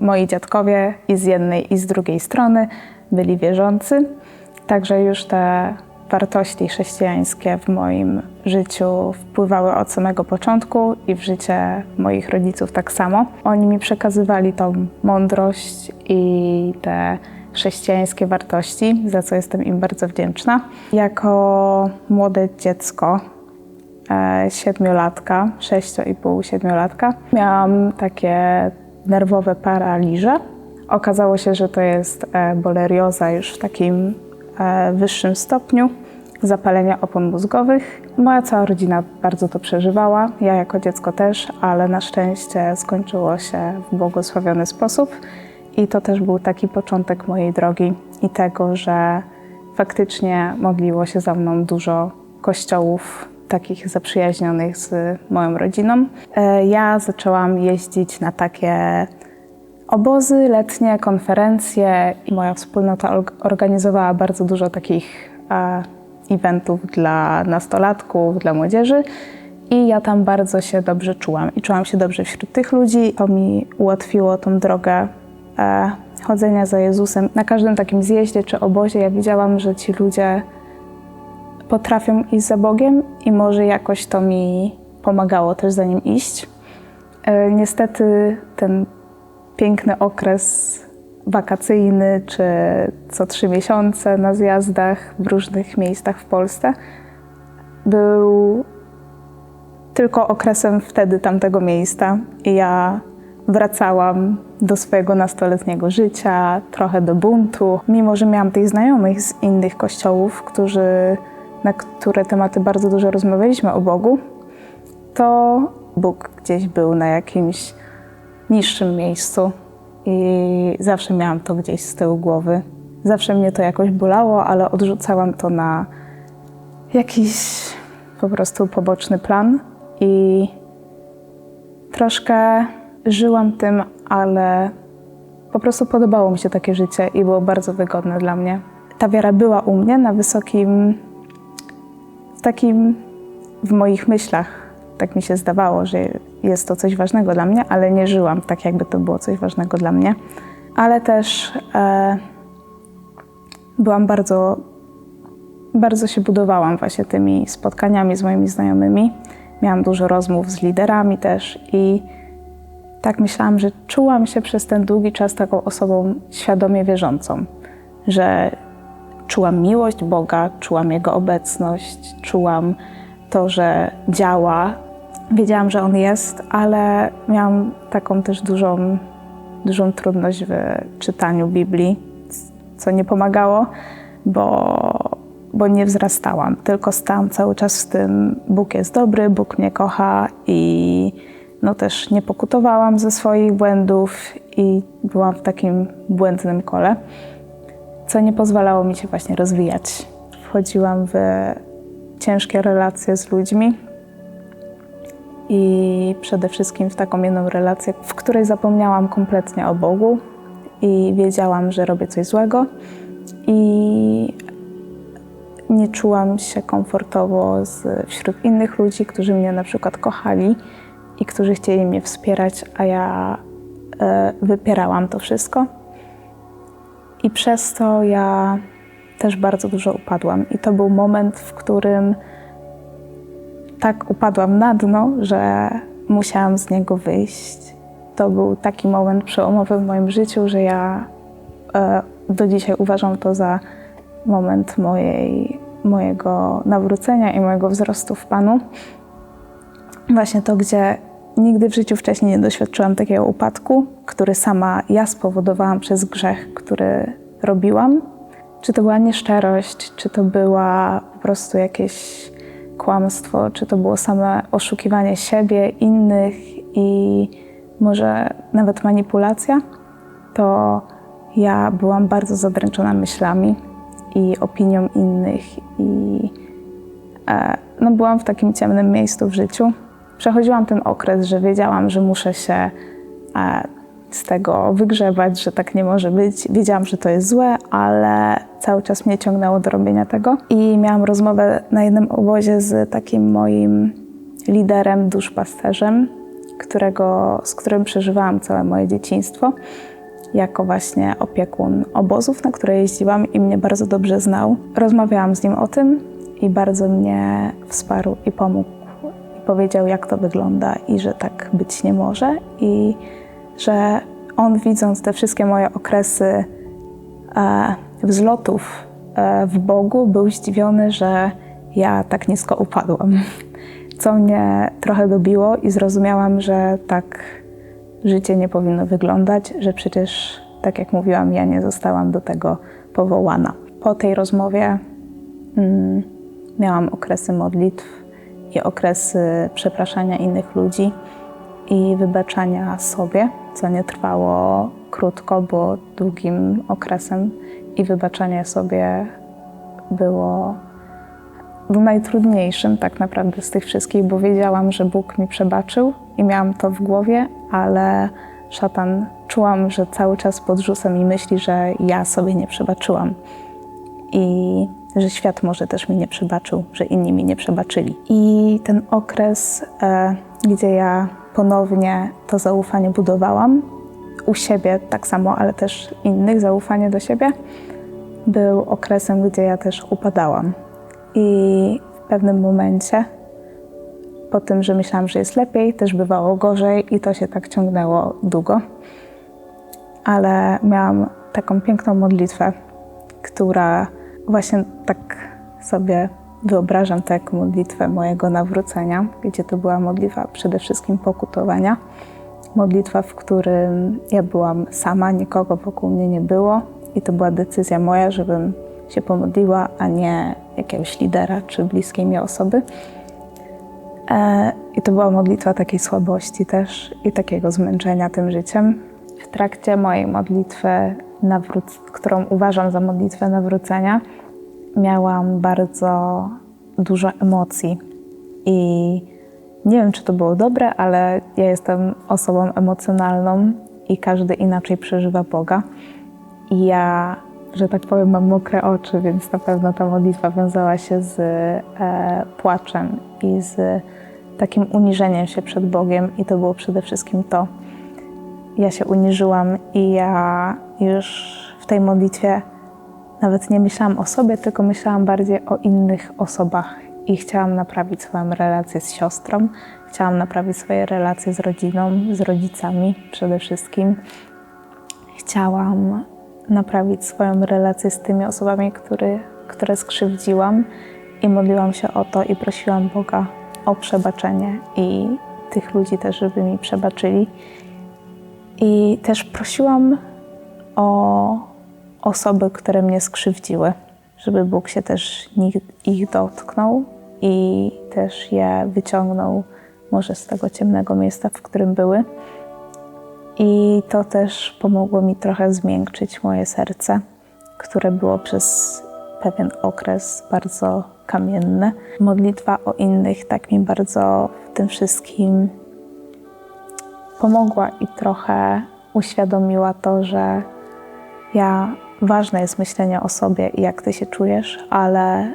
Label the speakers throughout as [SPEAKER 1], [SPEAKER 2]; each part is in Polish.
[SPEAKER 1] Moi dziadkowie i z jednej i z drugiej strony byli wierzący, także już te wartości chrześcijańskie w moim życiu wpływały od samego początku i w życie moich rodziców tak samo. Oni mi przekazywali tą mądrość i te chrześcijańskie wartości, za co jestem im bardzo wdzięczna. Jako młode dziecko, e, siedmiolatka, sześcio i pół siedmiolatka, miałam takie nerwowe paraliże. Okazało się, że to jest e, bolerioza już w takim e, wyższym stopniu zapalenia opon mózgowych. Moja cała rodzina bardzo to przeżywała, ja jako dziecko też, ale na szczęście skończyło się w błogosławiony sposób. I to też był taki początek mojej drogi i tego, że faktycznie modliło się za mną dużo kościołów takich zaprzyjaźnionych z moją rodziną. E, Ja zaczęłam jeździć na takie obozy letnie, konferencje i moja wspólnota org- organizowała bardzo dużo takich e, eventów dla nastolatków, dla młodzieży. I ja tam bardzo się dobrze czułam i czułam się dobrze wśród tych ludzi. To mi ułatwiło tą drogę e, chodzenia za Jezusem. Na każdym takim zjeździe czy obozie ja widziałam, że ci ludzie potrafią iść za Bogiem i może jakoś to mi pomagało też za nim iść. E, niestety ten piękny okres wakacyjny, czy co trzy miesiące na zjazdach w różnych miejscach w Polsce był tylko okresem wtedy tamtego miejsca i ja wracałam do swojego nastoletniego życia, trochę do buntu. Mimo, że miałam tych znajomych z innych kościołów, którzy, na które tematy bardzo dużo rozmawialiśmy o Bogu, to Bóg gdzieś był na jakimś niższym miejscu i zawsze miałam to gdzieś z tyłu głowy. Zawsze mnie to jakoś bolało, ale odrzucałam to na jakiś po prostu poboczny plan i troszkę żyłam tym, ale po prostu podobało mi się takie życie i było bardzo wygodne dla mnie. Ta wiara była u mnie na wysokim, takim w moich myślach. Tak mi się zdawało, że jest to coś ważnego dla mnie, ale nie żyłam tak, jakby to było coś ważnego dla mnie. Ale też e, byłam bardzo, bardzo się budowałam właśnie tymi spotkaniami z moimi znajomymi. Miałam dużo rozmów z liderami też i tak myślałam, że czułam się przez ten długi czas taką osobą świadomie wierzącą, że czułam miłość Boga, czułam Jego obecność, czułam to, że działa. Wiedziałam, że On jest, ale miałam taką też dużą, dużą trudność w czytaniu Biblii, co nie pomagało, bo, bo nie wzrastałam, tylko stałam cały czas w tym Bóg jest dobry, Bóg mnie kocha i no też nie pokutowałam ze swoich błędów i byłam w takim błędnym kole, co nie pozwalało mi się właśnie rozwijać. Wchodziłam w ciężkie relacje z ludźmi i przede wszystkim w taką jedną relację, w której zapomniałam kompletnie o Bogu i wiedziałam, że robię coś złego i nie czułam się komfortowo z, wśród innych ludzi, którzy mnie na przykład kochali i którzy chcieli mnie wspierać, a ja e, wypierałam to wszystko. I przez to ja też bardzo dużo upadłam. I to był moment, w którym tak upadłam na dno, że musiałam z niego wyjść. To był taki moment przełomowy w moim życiu, że ja e, do dzisiaj uważam to za moment mojej, mojego nawrócenia i mojego wzrostu w Panu. Właśnie to, gdzie nigdy w życiu wcześniej nie doświadczyłam takiego upadku, który sama ja spowodowałam przez grzech, który robiłam. Czy to była nieszczerość, czy to była po prostu jakieś kłamstwo, czy to było same oszukiwanie siebie, innych i może nawet manipulacja, to ja byłam bardzo zadręczona myślami i opinią innych i e, no, byłam w takim ciemnym miejscu w życiu. Przechodziłam ten okres, że wiedziałam, że muszę się e, z tego wygrzebać, że tak nie może być. Wiedziałam, że to jest złe, ale cały czas mnie ciągnęło do robienia tego. I miałam rozmowę na jednym obozie z takim moim liderem, duszpasterzem, którego, z którym przeżywałam całe moje dzieciństwo. jako właśnie opiekun obozów, na które jeździłam i mnie bardzo dobrze znał. Rozmawiałam z nim o tym i bardzo mnie wsparł i pomógł. Powiedział, jak to wygląda i że tak być nie może i że on widząc te wszystkie moje okresy e, wzlotów e, w Bogu, był zdziwiony, że ja tak nisko upadłam. Co mnie trochę dobiło i zrozumiałam, że tak życie nie powinno wyglądać, że przecież, tak jak mówiłam, ja nie zostałam do tego powołana. Po tej rozmowie mm, miałam okresy modlitw i okresy przepraszania innych ludzi i wybaczania sobie, co nie trwało krótko, było długim okresem i wybaczanie sobie było najtrudniejszym tak naprawdę z tych wszystkich, bo wiedziałam, że Bóg mi przebaczył i miałam to w głowie, ale szatan czułam, że cały czas podrzuca mi myśli, że ja sobie nie przebaczyłam. I że świat może też mi nie przebaczył, że inni mi nie przebaczyli. I ten okres, e, gdzie ja ponownie to zaufanie budowałam, u siebie tak samo, ale też innych, zaufanie do siebie, był okresem, gdzie ja też upadałam. I w pewnym momencie, po tym, że myślałam, że jest lepiej, też bywało gorzej i to się tak ciągnęło długo. Ale miałam taką piękną modlitwę, która właśnie tak sobie wyobrażam tę modlitwę mojego nawrócenia, gdzie to była modlitwa przede wszystkim pokutowania. Modlitwa, w którym ja byłam sama, nikogo wokół mnie nie było i to była decyzja moja, żebym się pomodliła, a nie jakiegoś lidera czy bliskiej mi osoby. E, I to była modlitwa takiej słabości też i takiego zmęczenia tym życiem. W trakcie mojej modlitwy, którą uważam za modlitwę nawrócenia, miałam bardzo dużo emocji i nie wiem, czy to było dobre, ale ja jestem osobą emocjonalną i każdy inaczej przeżywa Boga. I ja że tak powiem, mam mokre oczy, więc na pewno ta modlitwa wiązała się z e, płaczem i z takim uniżeniem się przed Bogiem, i to było przede wszystkim to. Ja się uniżyłam i ja już w tej modlitwie nawet nie myślałam o sobie, tylko myślałam bardziej o innych osobach i chciałam naprawić swoją relację z siostrą, chciałam naprawić swoje relacje z rodziną, z rodzicami przede wszystkim. Chciałam naprawić swoją relację z tymi osobami, który, które skrzywdziłam i modliłam się o to i prosiłam Boga o przebaczenie i tych ludzi też, żeby mi przebaczyli. I też prosiłam o osoby, które mnie skrzywdziły, żeby Bóg się też ich dotknął i też je wyciągnął może z tego ciemnego miejsca, w którym były. I to też pomogło mi trochę zmiękczyć moje serce, które było przez pewien okres bardzo kamienne. Modlitwa o innych tak mi bardzo w tym wszystkim pomogła i trochę uświadomiła to, że ja ważne jest myślenie o sobie i jak ty się czujesz, ale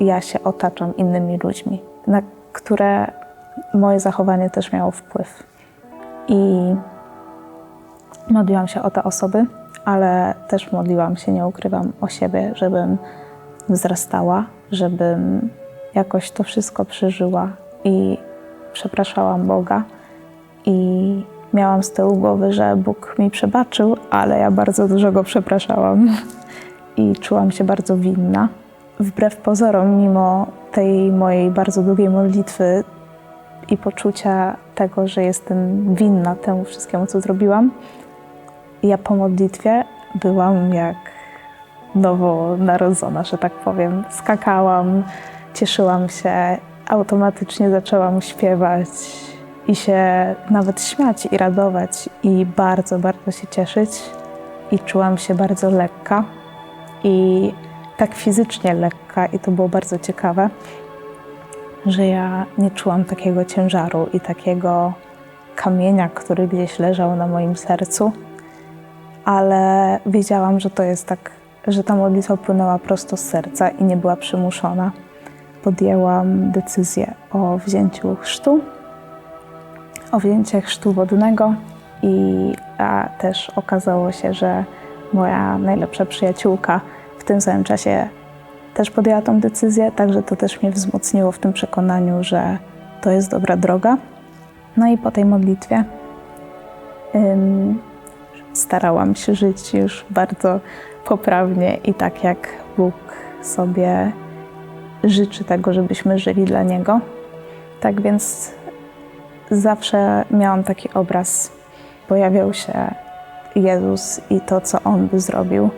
[SPEAKER 1] ja się otaczam innymi ludźmi, na które moje zachowanie też miało wpływ. I Modliłam się o te osoby, ale też modliłam się, nie ukrywam, o siebie, żebym wzrastała, żebym jakoś to wszystko przeżyła i przepraszałam Boga. I miałam z tyłu głowy, że Bóg mi przebaczył, ale ja bardzo dużo go przepraszałam i czułam się bardzo winna. Wbrew pozorom, mimo tej mojej bardzo długiej modlitwy i poczucia tego, że jestem winna temu wszystkiemu, co zrobiłam, ja po modlitwie byłam jak nowonarodzona, że tak powiem. Skakałam, cieszyłam się, automatycznie zaczęłam śpiewać i się nawet śmiać i radować i bardzo, bardzo się cieszyć. I czułam się bardzo lekka i tak fizycznie lekka i to było bardzo ciekawe, że ja nie czułam takiego ciężaru i takiego kamienia, który gdzieś leżał na moim sercu ale wiedziałam, że to jest tak, że ta modlitwa płynęła prosto z serca i nie była przymuszona. Podjęłam decyzję o wzięciu chrztu, o wzięciu chrztu wodnego i a też okazało się, że moja najlepsza przyjaciółka w tym samym czasie też podjęła tą decyzję, także to też mnie wzmocniło w tym przekonaniu, że to jest dobra droga. No i po tej modlitwie ym, starałam się żyć już bardzo poprawnie i tak jak Bóg sobie życzy tego, żebyśmy żyli dla Niego. Tak więc zawsze miałam taki obraz. Pojawiał się Jezus i to, co On by zrobił.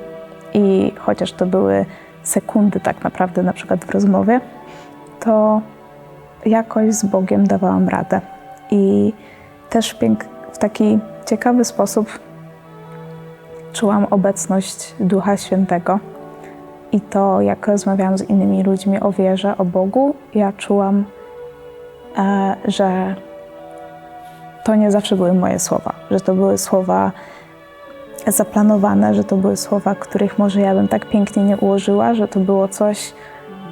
[SPEAKER 1] I chociaż to były sekundy tak naprawdę, na przykład w rozmowie, to jakoś z Bogiem dawałam radę. I też w taki ciekawy sposób czułam obecność Ducha Świętego. I to, jak rozmawiałam z innymi ludźmi o wierze, o Bogu, ja czułam, e, że to nie zawsze były moje słowa, że to były słowa zaplanowane, że to były słowa, których może ja bym tak pięknie nie ułożyła, że to było coś,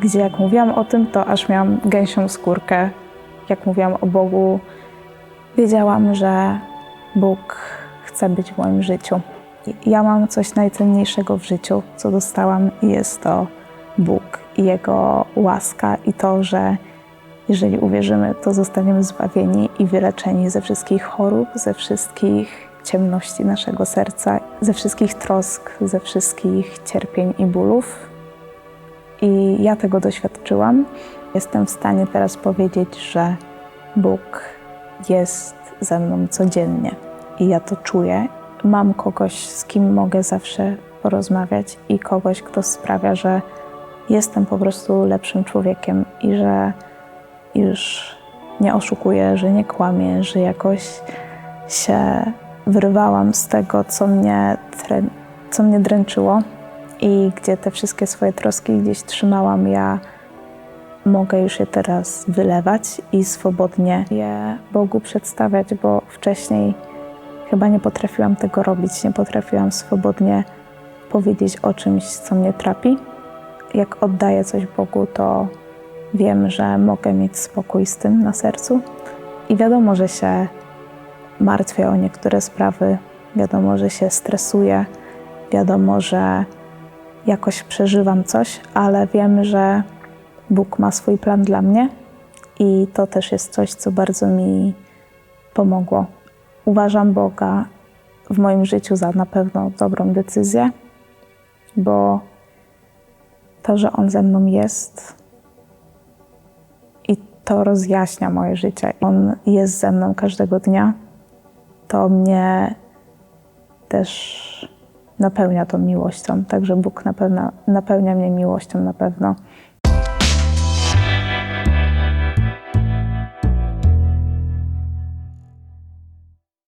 [SPEAKER 1] gdzie jak mówiłam o tym, to aż miałam gęsią skórkę. Jak mówiłam o Bogu, wiedziałam, że Bóg chce być w moim życiu. Ja mam coś najcenniejszego w życiu, co dostałam, i jest to Bóg i Jego łaska, i to, że jeżeli uwierzymy, to zostaniemy zbawieni i wyleczeni ze wszystkich chorób, ze wszystkich ciemności naszego serca, ze wszystkich trosk, ze wszystkich cierpień i bólów. I ja tego doświadczyłam. Jestem w stanie teraz powiedzieć, że Bóg jest ze mną codziennie i ja to czuję. Mam kogoś, z kim mogę zawsze porozmawiać i kogoś, kto sprawia, że jestem po prostu lepszym człowiekiem i że już nie oszukuję, że nie kłamię, że jakoś się wyrwałam z tego, co mnie, co mnie dręczyło i gdzie te wszystkie swoje troski gdzieś trzymałam, ja mogę już je teraz wylewać i swobodnie je Bogu przedstawiać, bo wcześniej chyba nie potrafiłam tego robić, nie potrafiłam swobodnie powiedzieć o czymś, co mnie trapi. Jak oddaję coś Bogu, to wiem, że mogę mieć spokój z tym na sercu. I wiadomo, że się martwię o niektóre sprawy, wiadomo, że się stresuję, wiadomo, że jakoś przeżywam coś, ale wiem, że Bóg ma swój plan dla mnie. I to też jest coś, co bardzo mi pomogło. Uważam Boga w moim życiu za na pewno dobrą decyzję, bo to, że On ze mną jest to rozjaśnia moje życie. On jest ze mną każdego dnia. To mnie też napełnia tą miłością. Także Bóg napełnia, napełnia mnie miłością na pewno.